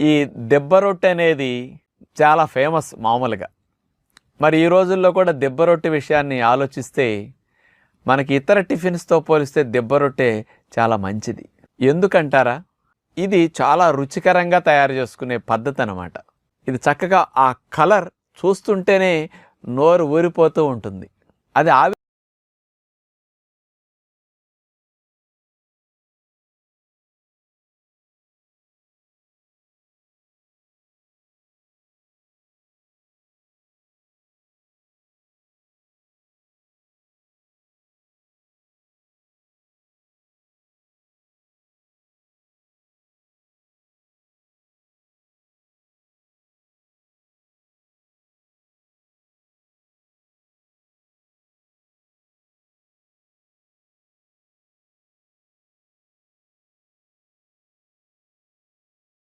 ఈ దెబ్బ రొట్టె అనేది చాలా ఫేమస్ మామూలుగా. మరి ఈ రోజుల్లో కూడా దెబ్బ రొట్టె విషయాన్ని ఆలోచిస్తే మనకి ఇతర టిఫిన్స్తో పోలిస్తే దెబ్బ రొట్టె చాలా మంచిది. ఎందుకంటారా? ఇది చాలా రుచికరంగా తయారు చేసుకునే పద్ధతి అనమాట ఇది చక్కగా ఆ కలర్ చూస్తుంటేనే నోరు ఊరిపోతూ ఉంటుంది. అది ఆవి